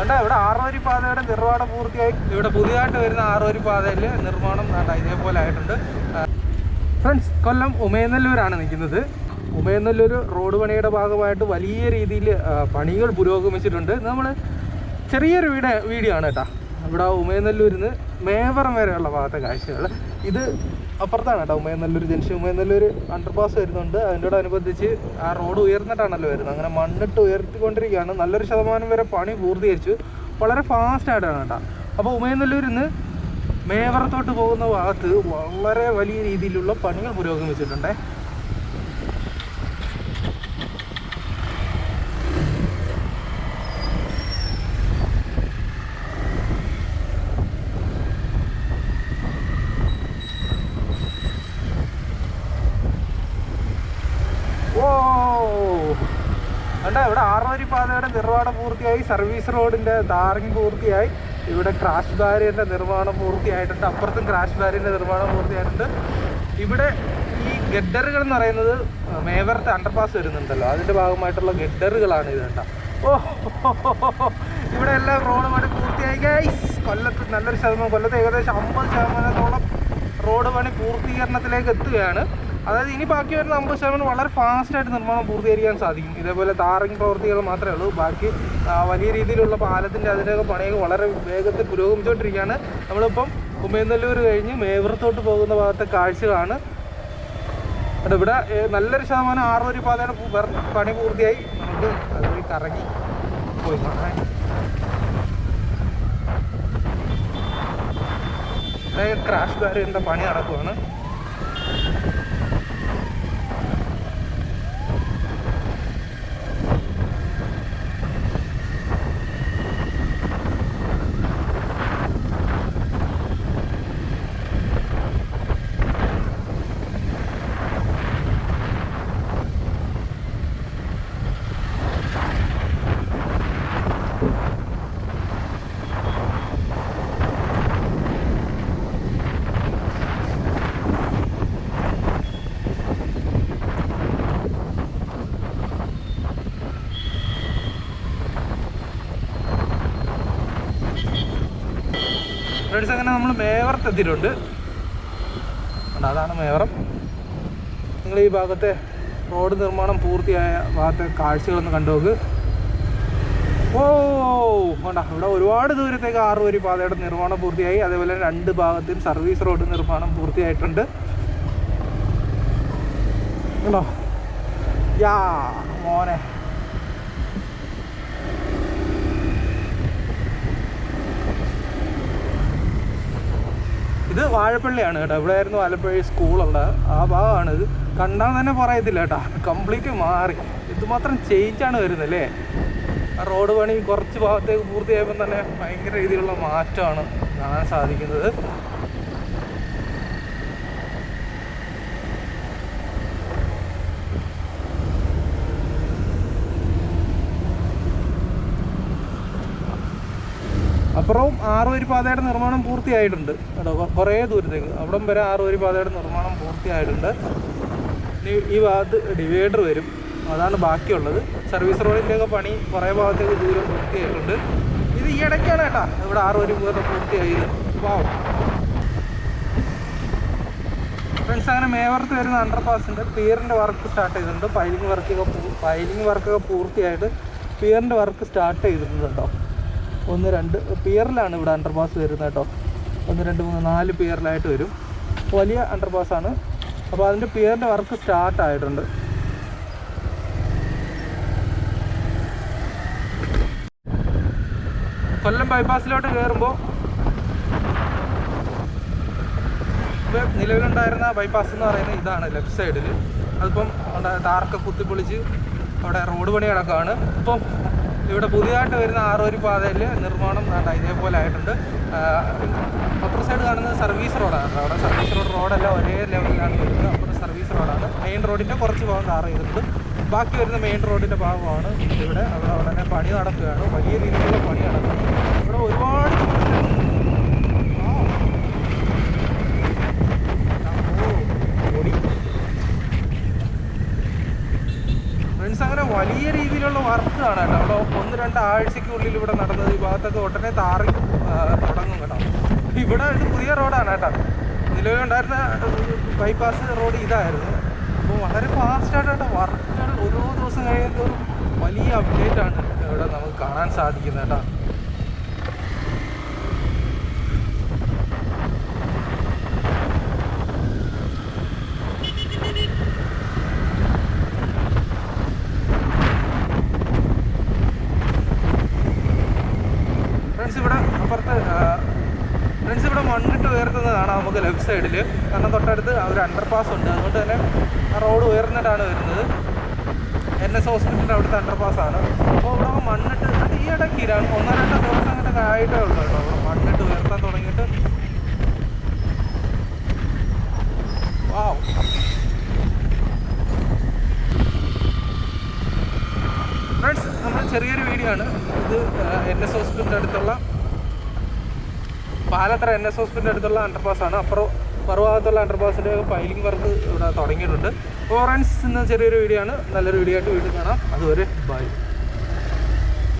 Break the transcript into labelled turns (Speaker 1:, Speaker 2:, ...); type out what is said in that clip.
Speaker 1: കണ്ട ഇവിടെ ആറുവരി പാതയുടെ നിർമ്മാണം പൂർത്തിയായി. ഇവിടെ പുതിയതായിട്ട് വരുന്ന ആറുവരി പാതയിൽ നിർമ്മാണം വേണ്ട ഇതേപോലെ ആയിട്ടുണ്ട്. ഫ്രണ്ട്സ് കൊല്ലം ഉമയനല്ലൂരാണ് നിൽക്കുന്നത്. ഉമയനല്ലൂർ റോഡ് പണിയുടെ ഭാഗമായിട്ട് വലിയ രീതിയിൽ പണികൾ പുരോഗമിച്ചിട്ടുണ്ട്. നമ്മൾ ചെറിയൊരു വീട് വീഡിയോ ആണ് കേട്ടോ. ഇവിടെ ഉമയനല്ലൂരിൽ നിന്ന് മേവറം വരെയുള്ള ഭാഗത്തെ കാഴ്ചകൾ ഇത് അപ്പുറത്താണ് കേട്ടോ ഉമ്മയെന്നല്ലൊരു ജംഗ്ഷൻ. ഉമയനല്ലൂർ അണ്ടർപാസ് വരുന്നുണ്ട്. അതിനോട് അനുബന്ധിച്ച് ആ റോഡ് ഉയർന്നിട്ടാണല്ലോ വരുന്നത്. അങ്ങനെ മണ്ണിട്ട് ഉയർത്തിക്കൊണ്ടിരിക്കുകയാണ്. നല്ലൊരു ശതമാനം വരെ പണി പൂർത്തീകരിച്ചു. വളരെ ഫാസ്റ്റ് ആയിട്ടാണ് കേട്ടോ. അപ്പോൾ ഉമയനല്ലൂരിൽ നിന്ന് മേവറത്തോട്ട് പോകുന്ന ഭാഗത്ത് വളരെ വലിയ രീതിയിലുള്ള പണികൾ പുരോഗമിച്ചിട്ടുണ്ട് ഓ കണ്ട ഇവിടെ ആറുവരി പാതയുടെ നിർമ്മാണം പൂർത്തിയായി സർവീസ് റോഡിന്റെ ടാറിങ് പൂർത്തിയായി. ഇവിടെ ക്രാഷ് ബാരിയറിന്റെ നിർമ്മാണം പൂർത്തിയായിട്ടുണ്ട് അപ്പുറത്തും ക്രാഷ് ബാരിയറിന്റെ നിർമ്മാണം പൂർത്തിയായിട്ടുണ്ട്. ഇവിടെ ഈ ഗഡ്ഡറുകൾ എന്ന് പറയുന്നത് മേവറത്തെ അണ്ടർപാസ് വരുന്നുണ്ടല്ലോ. അതിന്റെ ഭാഗമായിട്ടുള്ള ഗഡ്ഡറുകളാണ് ഇത് കേട്ടോ ഓ ഇവിടെ എല്ലാം റോഡ് പണി പൂർത്തിയായി. ഗൈസ് കൊല്ലത്ത് നല്ലൊരു ശതമാനം കൊല്ലത്ത് ഏകദേശം അമ്പത് ശതമാനത്തോളം റോഡ് പണി പൂർത്തീകരണത്തിലേക്ക് എത്തുകയാണ്. അതായത് ഇനി ബാക്കി വരുന്ന അമ്പത് ശതമാനം വളരെ ഫാസ്റ്റായിട്ട് നിർമ്മാണം പൂർത്തീകരിക്കാൻ സാധിക്കും. ഇതേപോലെ താറിങ് പ്രവൃത്തികൾ മാത്രമേ ഉള്ളൂ. ബാക്കി വലിയ രീതിയിലുള്ള പാലത്തിന്റെ അതിന്റെയൊക്കെ പണിയൊക്കെ വളരെ വേഗത്തിൽ പുരോഗമിച്ചുകൊണ്ടിരിക്കുകയാണ്. നമ്മളിപ്പം ഉമ്മയനല്ലൂർ കഴിഞ്ഞ് മേവറത്തോട്ട് പോകുന്ന ഭാഗത്തെ കാഴ്ചകളാണ്. അത് ഇവിടെ നല്ലൊരു ശതമാനം ആറുവരി പാതയുടെ പു- വർ- പണി പൂർത്തിയായി. നമുക്ക് അതുവഴി കറങ്ങി പോയി കാണാൻ ക്രാഷ് ബാരിയറിന്റെ പണി നടക്കുവാണ്. ഫ്രണ്ട്സ് അങ്ങനെ നമ്മൾ മേവറത്ത് എത്തിയിട്ടുണ്ട്. കണ്ടോ, അതാണ് മേവറം. നിങ്ങൾ ഈ ഭാഗത്തെ റോഡ് നിർമ്മാണം പൂർത്തിയായ ഭാഗത്തെ കാഴ്ചകളൊന്ന് കണ്ടു നോക്ക്. ഓ വേണ്ട ഇവിടെ ഒരുപാട് ദൂരത്തേക്ക് ആറ് വരി പാതയുടെ നിർമ്മാണം പൂർത്തിയായി. അതേപോലെ രണ്ട് ഭാഗത്തും സർവീസ് റോഡ് നിർമ്മാണം പൂർത്തിയായിട്ടുണ്ട്. കണ്ടോ? യാ മോനെ. വാഴപ്പള്ളിയാണ് കേട്ടോ. ഇവിടെ ആയിരുന്നു ആലപ്പുഴ സ്കൂളുള്ള ആ ഭാഗമാണ് ഇത്. കണ്ടാൽ തന്നെ പറയത്തില്ല കേട്ടോ. കംപ്ലീറ്റ് മാറി. ഇതുമാത്രം ചേഞ്ചാണ് വരുന്നത് അല്ലേ ആ റോഡ് പണി കുറച്ച് ഭാഗത്തേക്ക് പൂർത്തിയായപ്പോൾ തന്നെ ഭയങ്കര രീതിയിലുള്ള മാറ്റമാണ് കാണാൻ സാധിക്കുന്നത്. അപ്പുറവും ആറുവരി പാതയുടെ നിർമ്മാണം പൂർത്തിയായിട്ടുണ്ട്. കേട്ടോ കുറേ ദൂരത്തേക്ക്. അവിടം വരെ ആറുവരി പാതയുടെ നിർമ്മാണം പൂർത്തിയായിട്ടുണ്ട്. ഈ ഭാഗത്ത് ഡിവൈഡർ വരും. അതാണ് ബാക്കിയുള്ളത്. സർവീസ് റോഡിന്റെയൊക്കെ പണി കുറേ ഭാഗത്തേക്ക് ദൂരം പൂർത്തിയായിട്ടുണ്ട്. ഇത് ഈ ഇടയ്ക്കാണ് കേട്ടോ. ഇവിടെ ആറുവരി പാത പൂർത്തിയായത്. വാവ്. ഫ്രണ്ട്സ് അങ്ങനെ മേവർത്ത് വരുന്ന അണ്ടർപാസിന്റെ പിയറിന്റെ വർക്ക് സ്റ്റാർട്ട് ചെയ്തിട്ടുണ്ട്. പൈലിംഗ് വർക്കൊക്കെ പൈലിംഗ് വർക്കൊക്കെ പൂർത്തിയായിട്ട് പിയറിന്റെ വർക്ക് സ്റ്റാർട്ട് ചെയ്തിട്ടുണ്ട് കേട്ടോ. ഒന്ന് രണ്ട് പിയറിലാണ് ഇവിടെ അണ്ടർപാസ് വരുന്നത് കേട്ടോ. ഒന്ന് രണ്ട് മൂന്ന് നാല് പിയറിലായിട്ട് വരും. വലിയ അണ്ടർപാസ്സാണ് അപ്പോൾ അതിന്റെ പിയറിന്റെ വർക്ക് സ്റ്റാർട്ട് ആയിട്ടുണ്ട്. കൊല്ലം ബൈപ്പാസിലോട്ട് കയറുമ്പോൾ നിലവിലുണ്ടായിരുന്ന ബൈപ്പാസ് എന്ന് പറയുന്നത് ഇതാണ് ലെഫ്റ്റ് സൈഡിൽ അതിപ്പം ടാർക്ക് കുത്തിപ്പൊളിച്ച് അവിടെ റോഡ് പണി കിടക്കുകയാണ് ഇപ്പം ഇവിടെ പുതിയതായിട്ട് വരുന്ന ആറുവരി പാതയിൽ നിർമ്മാണം വേണ്ട ഇതേപോലെ ആയിട്ടുണ്ട്. അപ്പുറ സൈഡ് കാണുന്നത് സർവീസ് റോഡാണ് അവിടെ സർവീസ് റോഡ് റോഡെല്ലാം ഒരേ ലെവലിലാണ് വരുന്നത്. അപ്പുറം സർവീസ് റോഡാണ് മെയിൻ റോഡിന്റെ കുറച്ച് ഭാഗം ടാർ ചെയ്തിട്ടുണ്ട്. ബാക്കി വരുന്ന മെയിൻ റോഡിന്റെ ഭാഗമാണ് ഇവിടെ. അവിടെ ഉടനെ പണി നടക്കുകയാണ്. വലിയ രീതിയിലുള്ള പണി നടക്കുകയാണ്. ഇവിടെ ഒരുപാട് ആ ഫ്രണ്ട്സ് അങ്ങനെ വലിയ രീതിയിലുള്ള വർക്ക് ആണ് കേട്ടോ. അവിടെ ഒന്ന് രണ്ട് ആഴ്ചയ്ക്കുള്ളിൽ ഇവിടെ നടന്നത്. ഈ ഭാഗത്തൊക്കെ ഉടനെ താറി തുടങ്ങും കേട്ടോ. ഇവിടെ ഇത് പുതിയ റോഡാണ് കേട്ടോ. നിലവിലുണ്ടായിരുന്ന ബൈപ്പാസ് റോഡ് ഇതായിരുന്നു. അപ്പോൾ വളരെ ഫാസ്റ്റായിട്ട് വർക്കുകൾ ഓരോ ദിവസം കഴിയുമ്പോൾ വലിയ അപ്ഡേറ്റ് ആണ് ഇവിടെ നമുക്ക് കാണാൻ സാധിക്കുന്നത് കേട്ടോ ഫ്രണ്ട്സ് ഇവിടെ അപ്പുറത്ത് ഫ്രണ്ട്സ് ഇവിടെ മണ്ണിട്ട് ഉയർത്തുന്നത് കാണാം നമുക്ക് ലെഫ്റ്റ് സൈഡിൽ കാരണം തൊട്ടടുത്ത് ഒരു അണ്ടർപാസ് ഉണ്ട്. അതുകൊണ്ട് തന്നെ ആ റോഡ് ഉയർന്നിട്ടാണ് വരുന്നത്. എൻ എസ് ഹോസ്പിറ്റലിന്റെ അവിടുത്തെ അണ്ടർപാസ് ആണ്. അപ്പോൾ ഇവിടെ മണ്ണിട്ട് അത് ഈ ഇടയ്ക്കിലാണ് ഒന്നോ രണ്ടോ ദിവസം അങ്ങനെ ആയിട്ടേ ഉള്ളൂ കേട്ടോ. അവിടെ മണ്ണിട്ട് ഉയർത്താൻ തുടങ്ങിയിട്ട്. വാവ് ഫ്രണ്ട്സ് നമ്മുടെ ചെറിയൊരു വീഡിയോ ആണ്. ഇത് എൻ എസ് ഹോസ്പിറ്റലിന്റെ അടുത്തുള്ള പാലത്തറ എൻ എസ് ഹോസ്പിറ്റലിന്റെ അടുത്തുള്ള അണ്ടർപാസ് ആണ്. അപ്പുറം മറുഭാഗത്തുള്ള അണ്ടർപാസിന്റെ പൈലിംഗ് വർക്ക് ഇവിടെ തുടങ്ങിയിട്ടുണ്ട്. ഫോറൻസ് എന്ന ചെറിയൊരു വീഡിയോ ആണ്. നല്ലൊരു വീഡിയോ ആയിട്ട് വീണ്ടും കാണാം. അതുവരെ ബൈ